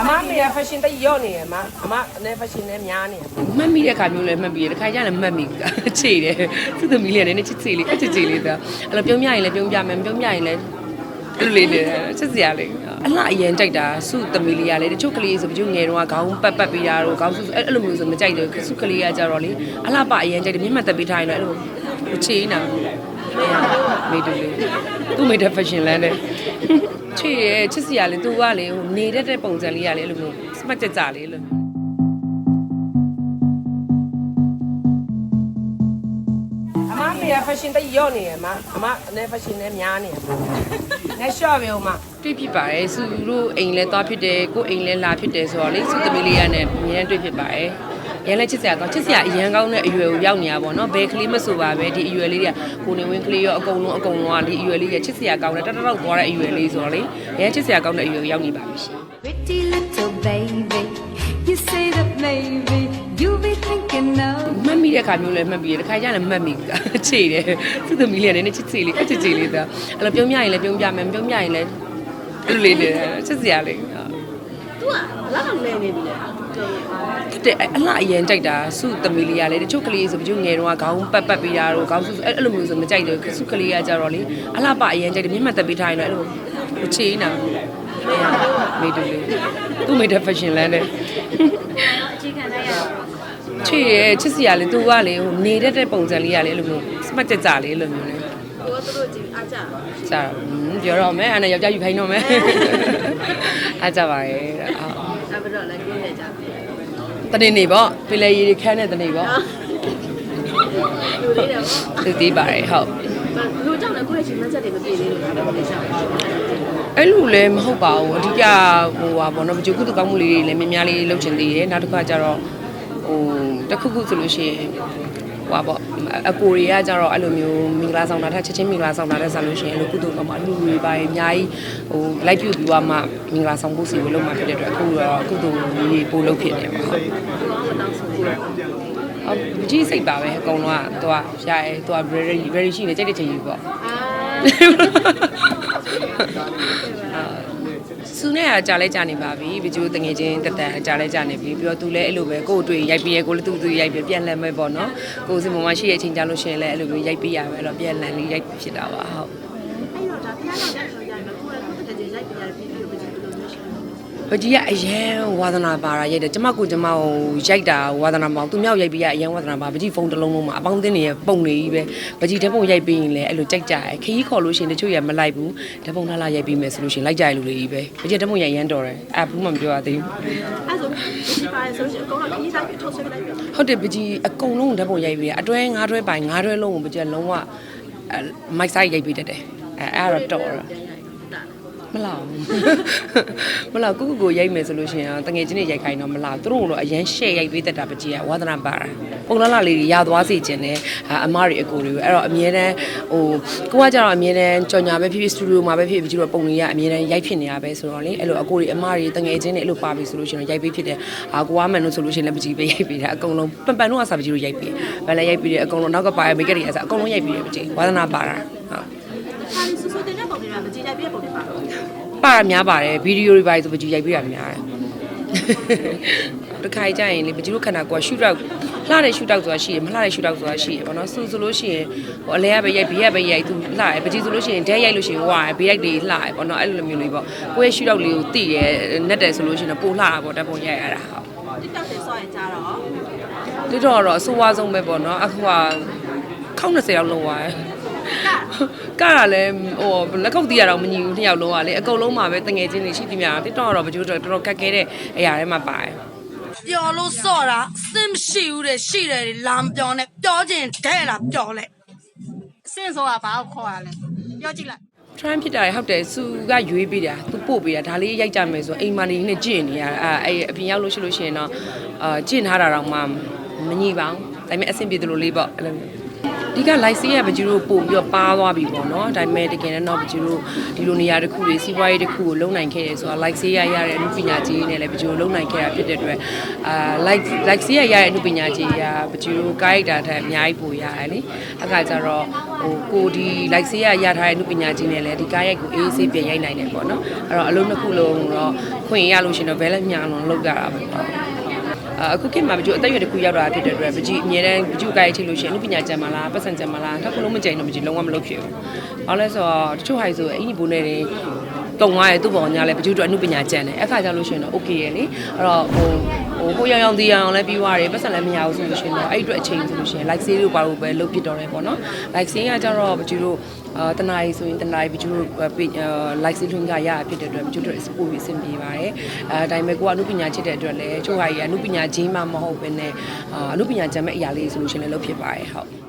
အမမေရ fashion တိတ်ရော့နေရအမအမနဲ့ fashion နဲ့များနေရမှတ်မိတဲ့ခါမျိုးလည်းမှတ်မိတယ်တခါကျလည်းမှတ်မိချေတယ်သူ့သမီးလေးလည်းနည်းနည်းချစ်ချေလေးအချစ်ချေလေးသာအဲ့လိုပြုံးမြရင်လည်းပြုံးပြမယ်မပြုံးမြရင်လည်းအဲ့လိုလေးလေချစ်စရာလေးအလှအရင်ကြိုက်တာစုသမီးလေးကလည်းတချို့ကလေးဆိုပြကျငယ်တော့ခေါင်းပတ်ပတ်ပေးတာတော့ခေါင်းစုအဲ့လိုမျိုးဆိုမကြိုက်တယ်စုကလေးကကြတော့လေအလှပအရင်ကြိုက်တယ်မျက်မှတ်တက်ပေးထားရင်လည်းအဲ့လိုချေးနာ မေတူလေးသူ့မေတဲ့ fashion လမ်းတဲ့ချေရချစ်စရာလေးသူကလေဟိုနေတတ်တဲ့ပုံစံလေးကလေအဲ့လိုမျိုးစမတ်ကြကြလေးလို့အမမေရ fashion တိတ်ရော့နေရအမအမနဲ့ fashion နဲ့များနေရနဲ့ short ပဲဦးမတွေ့ဖြစ်ပါတယ်စုတို့အိမ်လဲသွားဖြစ်တယ်ကိုယ်အိမ်လဲလာဖြစ်တယ်ဆိုတော့လေစုသမီးလေးရနဲ့အများနဲ့တွေ့ဖြစ်ပါတယ် ရန်လည်းချစ်စရာကောင်းချစ်စရာအရန်ကောင်းတဲ့အရွယ်ကိုရောက်နေတာပေါ့နော်ဘယ်ကလေးမဆိုပါပဲဒီအရွယ်လေးတွေကကိုနေဝင်းကလေးရောအကုန်လုံးအကုန်လုံးကဒီအရွယ်လေးရဲ့ချစ်စရာကောင်းတဲ့တတတော့သွားတဲ့အရွယ်လေးဆိုတော့လေရန်ချစ်စရာကောင်းတဲ့အရွယ်ကိုရောက်နေပါပြီရှင် Pretty little baby you say that maybe you be thinking now မမီတဲ့ခါမျိုးလည်းမမီတယ်တခါကျရင်မမီခြေတယ်သူသမီးလေးကလည်းနည်းချစ်ချေလေးချစ်ချေလေးဆိုတော့အဲ့လိုပြုံးပြရင်လည်းပြုံးပြမယ်ပြုံးပြရင်လည်းအဲ့လိုလေးချစ်စရာလေး တဲ့အဲ့အလှအရင်ကြိုက်တာစုသမီးလေးကလည်းတချို့ကလေးဆိုပြကျငယ်တော့ခေါင်းပတ်ပတ်ပေးတာတော့ခေါင်းစုအဲ့အဲ့လိုမျိုးဆိုမကြိုက်တယ်စုကလေးကကြတော့လေအလှပအရင်ကြိုက်တယ်မျက်မှတ်တက်ပေးထားရင်လည်းအဲ့လိုချေးနာမေတူလေးသူ့မေတဲ့ fashion လမ်းတဲ့အခြေခံလိုက်ရအောင်ချေးရချစ်စရာလေးသူကလေဟိုနေတတ်တဲ့ပုံစံလေးကလေအဲ့လိုမျိုးစမတ်ကြကြလေးအဲ့လိုမျိုးလေ ကိုကသူတို့ကြည့်အားကြကြာတော့ပြောတော့မယ်အဲ့နဲ့ယောက်ျားယူခိုင်းတော့မယ်အားကြပါရဲ့တဲ့ဟုတ်အဲ့ပြီးတော့လည်းပြည့်နေကြပြီတနေ့နေပေါ့ပင်လေရီခန်းတဲ့တနေ့ပေါ့လူလေးတယ်သူသေးပါတယ်ဟုတ်ပေါ့လူကြောင့်လည်းကိုယ့်ရဲ့ရှင်မချက်တွေမပြည့်သေးလို့ဒါပဲရှောက်အဲ့လိုလည်းမဟုတ်ပါဘူးအဓိကဟိုဟာပေါ့နော်ကြိုကုသကောင်းမှုလေးတွေလည်းများများလေးလုပ်ချင်သေးတယ်နောက်တစ်ခါကျတော့ဟိုတစ်ခုခုဆိုလို့ရှိရင် ဟိုဟာပေါ့အကိုတွေကကျတော့အဲ့လိုမျိုးမင်္ဂလာဆောင်တာထက်ချက်ချင်းမင်္ဂလာဆောင်တာတဲ့ဆိုလို့ရှိရင်အဲ့လိုကုသကောင်းမှုအလူတွေပါအများကြီးဟိုလိုက်ပြုတ်ပြီးတော့မှမင်္ဂလာဆောင်ဖို့စီကိုလုပ်မှဖြစ်တဲ့အတွက်အခုတော့ကုသကြီးပို့လုပ်ဖြစ်နေပါဟုတ်ကိုအောင်တောင်းဆိုပြီးတော့အော်ကြီးစိတ်ပါပဲအကုန်လုံးကသူကရှားရဲသူက very very ရှိနေကြိုက်တဲ့ချိန်ကြီးပေါ့အာ စူနဲ့ကကြာလဲကြာနေပါပြီဘီကျိုးတငယ်ချင်းတက်တက်ကြာလဲကြာနေပြီပြီးတော့သူလည်းအဲ့လိုပဲကိုယ်တွေ့ရိုက်ပြီးရဲကိုလည်းသူ့သူရိုက်ပြီးပြန်လည်မဲ့ပေါ့နော်ကိုယ်စီမမရှိတဲ့အချိန်ကြာလို့ရှိရင်လည်းအဲ့လိုမျိုးရိုက်ပြီးရပဲအဲ့တော့ပြန်လည်လေးရိုက်ဖြစ်တာပါဟုတ်အဲ့တော့ဒါဖျားတော့ရိုက်လို့ရတယ်ကိုယ်လည်းတစ်ခါကျရိုက်ပြရတယ်ပြီးပြီးတော့ပြီးလို့မျိုးရှိတယ် ဘကြီးကအရန်ဝါသနာပါတာရိုက်တယ်ကျမကိုကျမကိုရိုက်တာဝါသနာမအောင်သူမြောက်ရိုက်ပြီးရအရန်ဝါသနာပါဘကြီးဖုန်းတစ်လုံးလုံးမှာအပေါင်းအသင်းတွေရဲ့ပုံတွေကြီးပဲဘကြီးတဲ့ပုံရိုက်ပြီးရင်လည်းအဲ့လိုကြိုက်ကြတယ်ခရီးခေါ်လို့ရှိရင်တချို့ရမလိုက်ဘူးတဲ့ပုံလာလာရိုက်ပြီးမယ်ဆိုလို့ရှိရင်လိုက်ကြရလူတွေကြီးပဲဘကြီးတဲ့ပုံရိုက်ရန်တော်တယ်အဲ့ဘူးမှမပြောရသေးဘူးအဲ့ဆိုဒီပါဆိုရှင်အကုန်လုံးခီးစားပြီးထုတ်ဆွဲလိုက်ပြီဟုတ်တယ်ပကြီးအကုန်လုံးဓာတ်ပုံရိုက်ပြီးတယ်အတွဲငါးတွဲပိုင်ငါးတွဲလုံးကိုပကြီးကလုံးဝအဲမိုက်ဆိုင်ရိုက်ပြီးတတ်တယ်အဲအဲ့ဒါတော့တော်တာ မလားဘူးမလားကိုကိုကိုရိုက်မယ်ဆိုလို့ရှိရင်တငယ်ချင်းတွေရိုက်ခိုင်းတော့မလားသူတို့ကတော့အရန်ရှယ်ရိုက်ပြီးတတ်တာပကြီးကဝါသနာပါတာပုံလာလာလေးတွေရသွားစေခြင်းနဲ့အမတွေအကိုတွေကိုအဲ့တော့အမြဲတမ်းဟိုကိုကကြတော့အမြဲတမ်းကြော်ညာပဲဖြစ်ဖြစ်စတူဒီယိုမှာပဲဖြစ်ဖြစ်ပကြီးတို့ပုံတွေကအမြဲတမ်းရိုက်ဖြစ်နေရပဲဆိုတော့လေအဲ့လိုအကိုတွေအမတွေတငယ်ချင်းတွေအဲ့လိုပါပြီဆိုလို့ရှိရင်ရိုက်ပြီးဖြစ်တယ်အာကိုကမှန်လို့ဆိုလို့ရှိရင်လည်းပကြီးပဲရိုက်ပြီးတာအကုန်လုံးပန်ပန်တော့အစားပကြီးတို့ရိုက်ပြီးဗလည်းရိုက်ပြီးတယ်အကုန်လုံးနောက်ကပါရမိတ်ကတွေအစားအကုန်လုံးရိုက်ပြီးတယ်ပကြီးဝါသနာပါတာဟုတ် ဒါလေးဆူဆူတင်တဲ့ပုံတွေက မကြည့်ကြပြတဲ့ပုံတွေပါတော့ပါရများပါတယ်ဗီဒီယိုတွေပါဆိုပကြီးရိုက်ပြီးတာများတယ်တခါကြရင်လေပကြီးတို့ခန္ဓာကိုယ်ရှူတောက်လှတဲ့ရှူတောက်ဆိုတာရှိတယ်မလှတဲ့ရှူတောက်ဆိုတာရှိတယ်ဘောနော်ဆူဆိုလို့ရှိရင်ဟိုအလဲကပဲရိုက်ဘေးကပဲရိုက်သူလှတယ်ပကြီးဆိုလို့ရှိရင်ဒဲရိုက်လို့ရှိရင်ဝါတယ်ဘေးရိုက်တွေလှတယ်ဘောနော်အဲ့လိုမျိုးလေးပေါ့ကိုယ့်ရဲ့ရှူတောက်လေးကိုတိရဲနက်တယ်ဆိုလို့ရှိရင်ပိုလှတာပေါ့ဓာတ်ပုံရိုက်ရတာဟုတ်တစ်တောက်တွေစောရင်ကြားတော့ဒီတော့တော့အဆိုးဝါးဆုံးပဲပေါ့နော်အခုကခောက်20ရောက်လုံးသွားတယ် ကရလည်းဟိုလက်ကုပ်တီးရတော့မညီဘူးနှစ်ယောက်လုံးကလေအကုန်လုံးမှာပဲတငယ်ချင်းတွေရှိသည်များတိတော့တော့မကျိုးတော့တော်တော်ကတ်ခဲတဲ့အရာတွေမှာပါတယ်ပျော်လို့စော့တာအစင်မရှိဘူးတဲ့ရှိတယ်လေလာမပျော်နဲ့ပျော်ခြင်းတဲ့လားပျော်လဲအစင်ဆိုတာဘာကိုခေါ်ရလဲပြောကြည့်လိုက် try ဖြစ်တာရဟုတ်တယ်စုကရွေးပေးတာသူပို့ပေးတာဒါလေးရိုက်ကြမယ်ဆိုအိမ်မနေနဲ့ကြင့်နေရအဲအဲ့အပြင်ရောက်လို့ရှိလို့ရှိရင်တော့အာကြင့်ထားတာတော့မှမညီပါဘူးဒါပေမဲ့အဆင်ပြေတယ်လို့လေးပေါ့အဲ့လို မျိုးဒီက live ဆေးရပကျူတို့ပို့ပြီးတော့ပါသွားပြီပေါ့နော်ဒါပေမဲ့တကယ်တော့ပကျူတို့ဒီလိုနေရာတစ်ခုတွေစီးပွားရေးတစ်ခုကိုလုံနိုင်ခဲ့တယ်ဆိုတာ live ဆေးရရတဲ့အမှုပညာကြီးနဲ့လည်းပကျူတို့လုံနိုင်ခဲ့တာဖြစ်တဲ့အတွက်အာ live live ဆေးရရတဲ့အမှုပညာကြီးကပကျူတို့ကားရိုက်တာထက်အများကြီးပိုရတယ်လေအခါကျတော့ဟိုကိုဒီ live ဆေးရရထားတဲ့အမှုပညာကြီးနဲ့လည်းဒီကားရိုက်ကိုအေးဆေးပြန်ရိုက်နိုင်တယ်ပေါ့နော်အဲ့တော့အလုံးတစ်ခုလုံးတော့ခွင့်ရလို့ရှိရင်တော့ဘဲလက်ညာလုံးလောက်ကြတာပေါ့ အခုခေတ်မှာပကြိုအသက်အရွယ်တစ်ခုရောက်တာဖြစ်တဲ့အတွက်ပကြိအမြဲတမ်းပကြိုကိုက်ချိလို့ရှိရင်အနုပညာကျန်မလားပတ်စံကျန်မလားတစ်ခုလုံးမကျန်တော့ပကြိလုံးဝမလုပ်ဖြစ်ဘူး။ဘာလို့လဲဆိုတော့တချို့ဟိုင်ဆိုအင်ကြီးဘိုးနဲ့တွေတုံသွားရဲ့သူ့ဘောညာလဲပကြိုတို့အနုပညာကျန်တယ်အခါကျလို့ရှိရင်တော့ okay ရဲ့လေအဲ့တော့ဟို ဟိုဟိုရောင်ရောင်သေးအောင်လဲပြီးသွားတယ်ပတ်စံလည်းမရဘူးဆိုလို့ရှိရင်တော့အဲ့ဒီအတွက်အချိန်ဆိုလို့ရှိရင် like sale လို့ပါလို့ပဲလုပ်ဖြစ်တော့တယ်ပေါ့နော် like sale ကကြတော့ပကြိုတို့အာတနာရီဆိုရင်တနာရီပကြိုတို့ page like sale ထွန်းကရဖြစ်တဲ့အတွက်ပကြိုတို့ export ပြီးအဆင်ပြေပါတယ်အဲဒါပေမဲ့ကိုကအနုပညာချစ်တဲ့အတွက်လည်းချို့ဟာကြီးကအနုပညာဂျင်းမှမဟုတ်ဘဲနဲ့အာအနုပညာကျမ်းမဲ့အရာလေးဆိုလို့ရှိရင်လည်းလုပ်ဖြစ်ပါတယ်ဟုတ်